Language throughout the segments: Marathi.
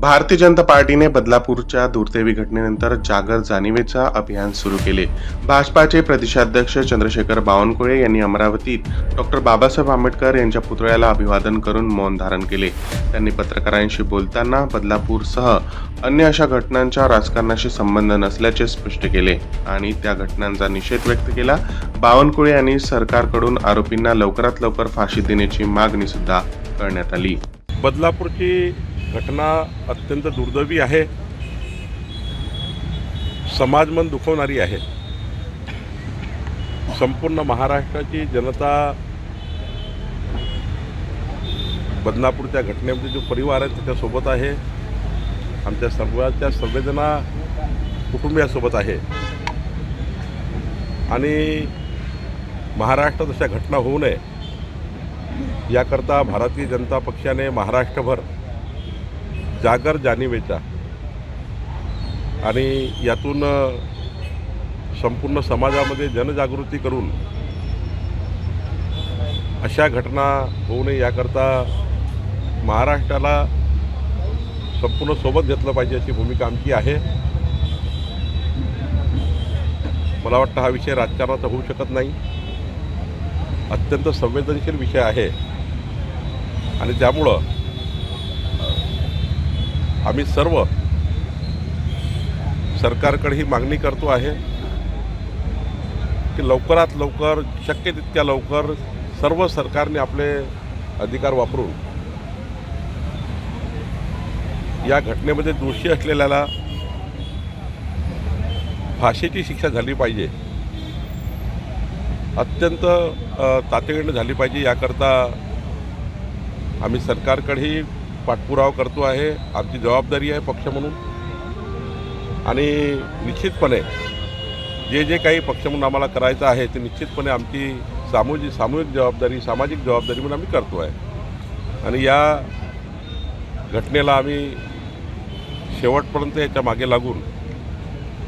भारतीय जनता पार्टीने बदलापूरच्या दुर्दैवी घटनेनंतर जागर जाणीवेचा अभियान सुरू केले. भाजपाचे प्रदेशाध्यक्ष चंद्रशेखर बावनकुळे यांनी अमरावतीत डॉक्टर बाबासाहेब आंबेडकर यांच्या पुतळ्याला अभिवादन करून मौन धारण केले. त्यांनी पत्रकारांशी बोलताना बदलापूरसह अन्य अशा घटनांच्या राजकारणाशी संबंध नसल्याचे स्पष्ट केले आणि त्या घटनांचा निषेध व्यक्त केला. बावनकुळे यांनी सरकारकडून आरोपींना लवकरात लवकर फाशी देण्याची मागणी सुद्धा करण्यात आली. बदलापूरची घटना अत्यंत दुर्दैवी आहे. समाजमन दुखवणारी आहे. संपूर्ण महाराष्ट्राची जनता बदनापूरच्या घटनेमध्ये जो परिवार आहे त्याच्यासोबत आहे. आमच्या सर्वांच्या संवेदना कुटुंबियासोबत आहे. आणि महाराष्ट्रात अशा घटना होऊ नये. याकरता भारतीय जनता पक्षाने महाराष्ट्रभर जागर जाणीवेचा. आणि यातून संपूर्ण समाजामध्ये जनजागृती करून अशा घटना होऊ नये याकरता महाराष्ट्राला संपूर्ण सोबत घेतलं पाहिजे अशी भूमिका आमची आहे. मला वाटतं हा विषय राजकारणाचा होऊ शकत नाही. अत्यंत संवेदनशील विषय आहे. आणि त्यामुळं आम्ही सर्व सरकारकडे ही मागणी करतो आहे की लवकरात लवकर शक्य तितक्या लवकर सर्व सरकारने आपले अधिकार वापरून या घटनेमध्ये दोषी असलेल्याला फाशीची शिक्षा झाली पाहिजे. अत्यंत तातडीनं झाली पाहिजे याकरता आम्ही सरकारकडेही पाठपुरावा करतो आहे आमची जबाबदारी आहे पक्ष म्हणून. आणि निश्चितपणे जे जे काही पक्ष म्हणून आम्हाला करायचं आहे ते निश्चितपणे आमची सामूहिक सामूहिक जबाबदारी सामाजिक जबाबदारी म्हणून आम्ही करतो आहे. आणि या घटनेला आम्ही शेवटपर्यंत याच्या मागे लागून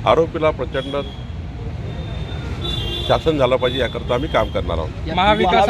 आरोपीला प्रचंड शासन झालं पाहिजे याकरता आम्ही काम करणार आहोत. महाविकास